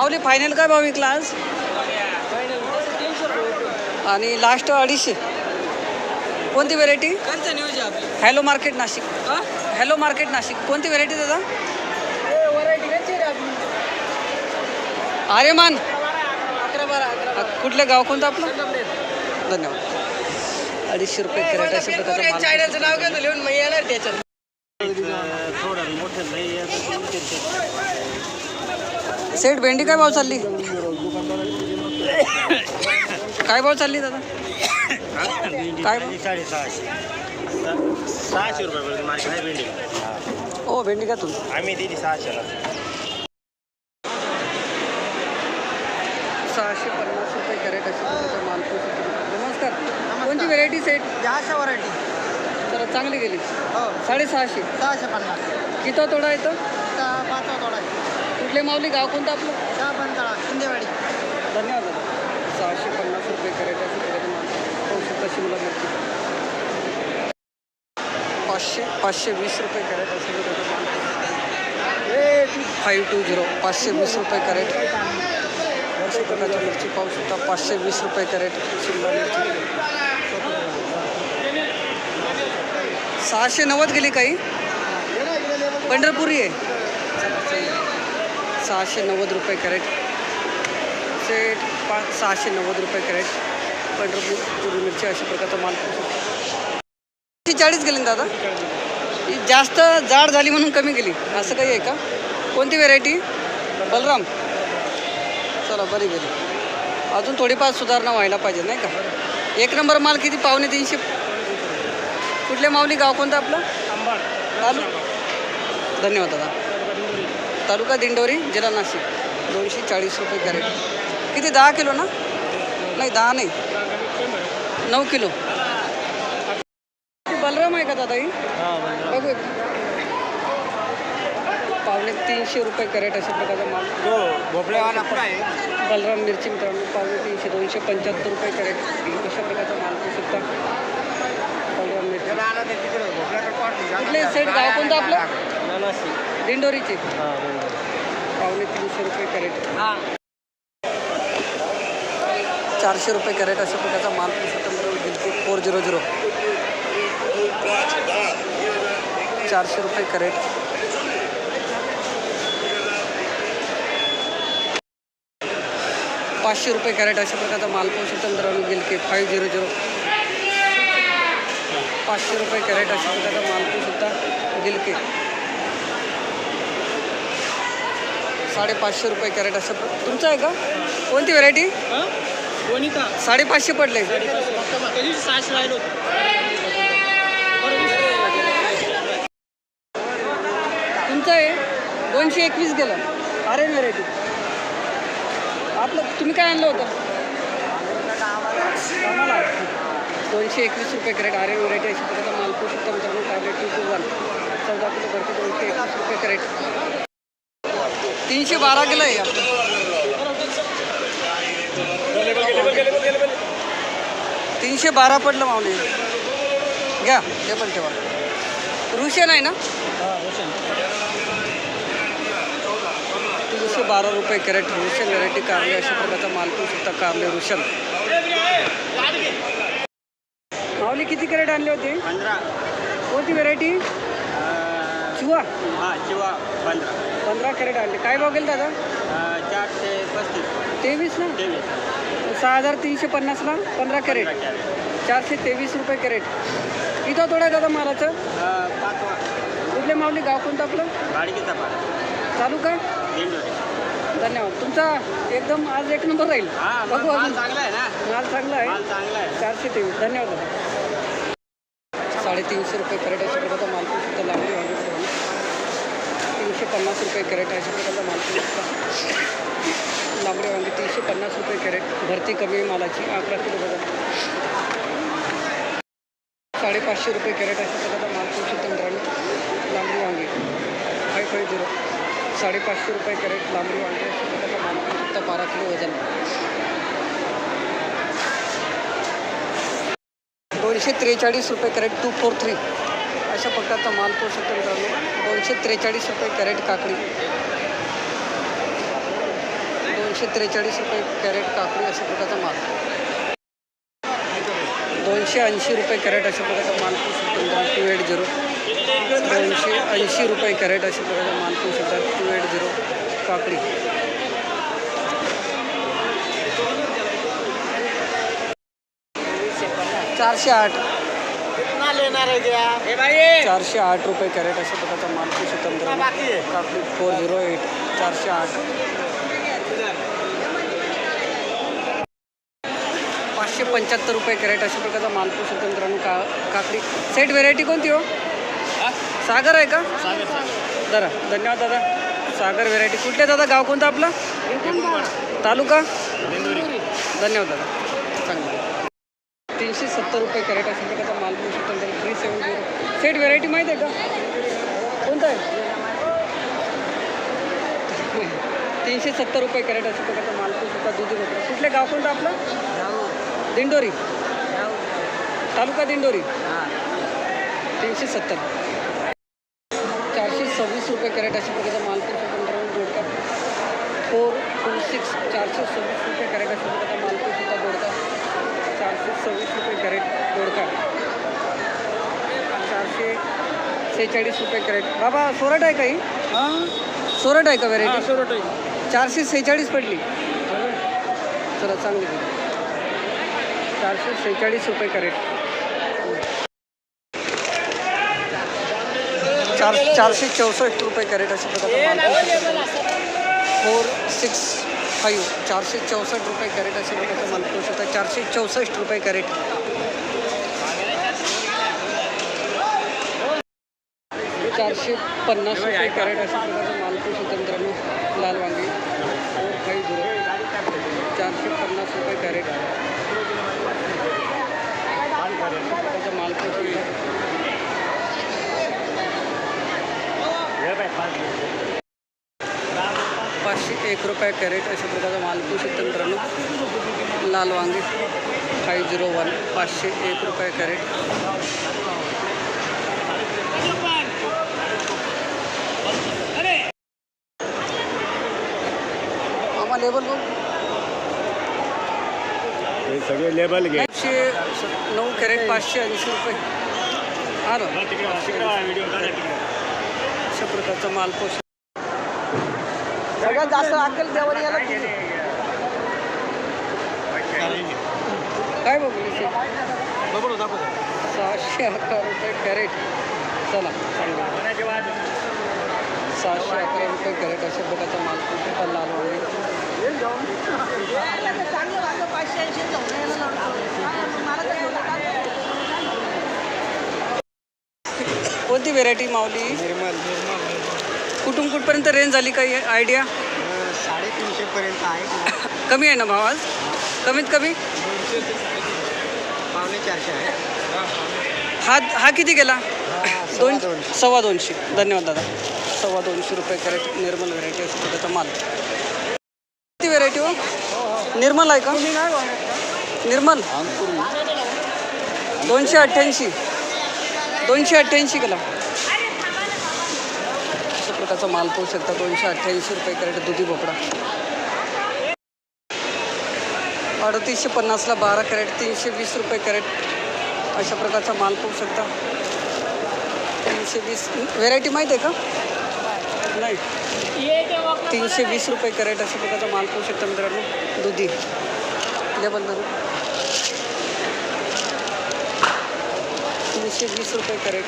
माऊली final काय भाव विकला आज? आणि लास्ट अडीचशे. कोणती variety hello market Nashik. Hello market Nashik. कोणती व्हेरायटी दादा? व्हरायटी कोणची रे आपली? आर्यमान. अकरा बारा अकरा कुठलं गाव कोणतं आपलं? धन्यवाद. अडीचशे रुपये कॅरेट चायनाचं नाव मग येणार त्याच्यात. सेठ भेंडी काय भाव चालली? काय भाव चालली दादा? काय सहाशे रुपये मार्केट आहे भेंडी. हो भेंडी का तुम आम्ही दिली सहाशेला. सहाशे पन्नास रुपये कॅरेट. नमस्कार. कोणती व्हेरायटी सेट अशा व्हरायटी जरा चांगली गेली. हो. साडेसहाशे. सहाशे पन्नास. किती तोडा येतं पाचवा तोडा आहे. कुठले माऊली? गाव कोणतं आपलं? पंचाळा शिंदेवाडी. धन्यवाद. दादा सहाशे पन्नास रुपये कॅरेट अशा प्रकारचा माल पाहू शकता शिमला मिरची. पाचशे पाचशे वीस रुपये कॅरेट फाईव्ह टू झिरो पाचशे वीस रुपये कॅरेट. अशा प्रकारची मिरची पाहू शकता. पाचशे वीस रुपये कॅरेट शिमला मिरची. सहाशे नव्वद गेली काही? पंढरपुरी आहे. सहाशे नव्वद रुपये कॅरेट. सेट पाच सहाशे नव्वद रुपये कॅरेट. पंढरपूर पुरी मिरची अशा प्रकारचा माल. ती चाळीस गेली ना दादा? जास्त जाड झाली म्हणून कमी गेली. असं काही आहे का? कोणती व्हेरायटी बलराम. चला बरी गेली. अजून थोडीफार सुधारणा व्हायला पाहिजे नाही का? एक नंबर माल किती? पावणे तीनशे. कुठले माऊली गाव कोणतं आपलं? धन्यवाद दादा. तालुका दिंडोरी जिल्हा नाशिक. दोनशे चाळीस रुपये कॅरेट. किती दहा किलो ना? नाही दहा नाही. नऊ किलो. बलराम आहे का दादा ही? बघू. पावणे तीनशे रुपये कॅरेट अशा प्रकारचा माल. आहे. बलराम मिरची मित्रांनो पावणे तीनशे दोनशे पंच्याहत्तर रुपये कॅरेट. अशा प्रकारचा माल पाहू शकता. बलराम मिरची. कुठले सेट गाव कोणतं आपलं? दिंडोरीचे. पावणे तीनशे रुपये कॅरेट. चारशे रुपये कॅरेट अशा प्रकारचा माल गिलकी फोर झिरो झिरो चारशे रुपये कॅरेट. पाचशे रुपये कॅरेट अशा प्रकारचा माल पाहू शकता मित्रांनो गिलके फाईव्ह झिरो झिरो पाचशे रुपये कॅरेट अशा प्रकारचा माल पाहू शकता गिलके साडेपाचशे रुपये कॅरेट असं. तुमचं आहे का? कोणती व्हेरायटी साडेपाचशे पडले. तुमचं आहे? दोनशे एकवीस गेलं. अरे व्हेरायटी आपलं तुम्ही काय आणलं होतं? दोनशे एकवीस रुपये कॅरेट आरे व्हेरायटी अशा. प्रकारचा माल पोषक शकता मित्रांनो टॅबलेट टू टू वन चौदा किलो भरती दोनशे एकवीस रुपये कॅरेट. तीनशे बारह किलो है। तीनशे बारा पडलं मावले घ्या पण ठेवा रुशन आहे ना? तीनशे बारा रुपये कॅरेट रुशन व्हरायटी कारले अशा प्रकारचा माल पाहू शकता कारले रुशन। माऊली किती कॅरेट आणले होते कोणती व्हेरायटी चिवा हा किंवा पंधरा पंधरा कॅरेट आणले. काय भाव गेले दादा? चारशे पस्तीस. तेवीस ना? तेवीस. सहा हजार तीनशे पन्नासला पंधरा कॅरेट. चारशे तेवीस रुपये कॅरेट. तोडा आहे दादा मालाचं. कुठले माऊली गाव कोणतं आपलं? चालू का धन्यवाद. तुमचा एकदम आज एक नंबर राहील. बघू माल अजून. चांगला आहे ना? माल चांगला आहे. माल चांगला आहे. चारशे तेवीस. धन्यवाद दादा. साडेतीनशे रुपये कॅरेट अशा प्रकारचा माल सुद्धा लांबडी दोनशे तीनशे पन्नास रुपये कॅरेट अशा प्रकारचा माल पण लांबडी वांगे तीनशे पन्नास रुपये कॅरेट. भरती कमी मालाची. अकरा किलो बघा. साडेपाचशे रुपये कॅरेट अशा प्रकारचा माल पण सुद्धा लांबडी वांगे. Five five zero. साडेपाचशे रुपये कॅरेट लांबडी वांगे. अशा प्रकारचा माल बारा किलो वजन. दोनशे त्रेचाळीस रुपये कॅरेट टू फोर थ्री. अशा प्रकारचा माल पोहोचू शकतो मित्रांनो दोनशे त्रेचाळीस रुपये कॅरेट काकडी. दोनशे त्रेचाळीस रुपये कॅरेट काकडी अशा प्रकारचा माल. दोनशे ऐंशी रुपये कॅरेट अशा प्रकारचा माल पाहू शकतो टू एट झिरो दोनशे ऐंशी रुपये कॅरेट अशा प्रकारचा माल पाहू शकतात टू एट झिरो काकडी. चारशे आठ. गया ए भाई चारशे आठ रुपये कॅरेट अशा प्रकारचा माल पाहू शकतो मित्रांनो. बाकी आहे. काकडी फोर झिरो एट चारशे आठ. पाचशे पंच्याहत्तर रुपये कॅरेट अशा प्रकारचा माल पाहू शकतो मित्रांनो का काकडी. सेट व्हेरायटी कोणती हो? सागर आहे का? जरा धन्यवाद दादा. सागर व्हेरायटी कुठले दादा? गाव कोणतं आपलं? तालुका? धन्यवाद दादा. चांगलं. तीनशे सत्तर रुपये कॅरेट अशा प्रकारचा माल मिळू शकतो मित्रांनो three seven zero set variety माहीत आहे का कोणतं आहे तीनशे सत्तर रुपये कॅरेट अशा प्रकारचा माल मिळू शकता दुधी भोपळा कुठले गाव कोणतं आपलं दिंडोरी तालुका दिंडोरी तीनशे सत्तर चारशे सव्वीस रुपये कॅरेट अशा प्रकारचा माल मिळू शकतो फोर टू सिक्स चारशे सव्वीस रुपये कॅरेट अशा प्रकारचा माल मिळू शकता दोडका चारशे सव्वीस रुपये कॅरेट दोडका. चारशे सेहेचाळीस रुपये कॅरेट. बाबा सोरट आहे काही सोरट आहे का व्हेरायटी चारशे सेहेचाळीस पडली. चला चांगली. चारशे सेहेचाळीस रुपये कॅरेट. चार चारशे चौसष्ट रुपये कॅरेट अशा प्रकारचा फोर सिक्स फाईव्ह चारशे चौसष्ट रुपये कॅरेट माल करू शकता चारशे चौसष्ट रुपये कॅरेट. चारशे पन्नास रुपये कॅरेट अशा प्रकारचा माल करू शकता मित्रांनो, लाल वांगी. चारशे पन्नास रुपये कॅरेट. शकता पाचशे एक रुपये कॅरेट अशा प्रकारचा माल करू शकता मित्रांनो लाल वांगी फाईव्ह झिरो वन पाचशे एक रुपये कॅरेट. आम्हाला लेबल बघ. हे सगळे लेबल घे. पाचशे नऊ कॅरेट पाचशे ऐंशी रुपये. हा ना? अशा प्रकारचा माल पोष सगळ्यात जास्त अक्कल देवाला याला काय बघू सहाशे अकरा रुपये कॅरेट. चला सहाशे अकरा रुपये कॅरेट अशा प्रकारचा माल पोष लाल वांगे कोणती व्हेरायटी मावली निर्मल निर्मल. कुठून कुठपर्यंत रेंज झाली काही आयडिया? साडेतीनशे पर्यंत आहे कमी आहे ना भाव आज? कमीत कमी? पावणे चारशे आहे. हा हा किती गेला दोन दोनशे. सव्वा दोनशे. धन्यवाद दादा. सव्वा दोनशे रुपये कॅरेट निर्मल व्हेरायटी अशी प्रकारचा माल. किती व्हेरायटी हो? निर्मल आहे का? निर्मल? दोनशे अठ्ठ्याऐंशी. दोनशे अठ्ठ्याऐंशी गेला अशा माल पाहू शकता दोनशे अठ्ठ्याऐंशी रुपये कॅरेट दुधी भोपळा. अडतीसशे पन्नासला बारा कॅरेट तीनशे वीस रुपये कॅरेट अशा प्रकारचा माल पाहू शकता. तीनशे वीस व्हेरायटी माहीत आहे का? नाही. तीनशे वीस रुपये कॅरेट अशा प्रकारचा माल पाहू शकता मित्रांनो दुधी. लेबल धरून तीनशे वीस रुपये कॅरेट.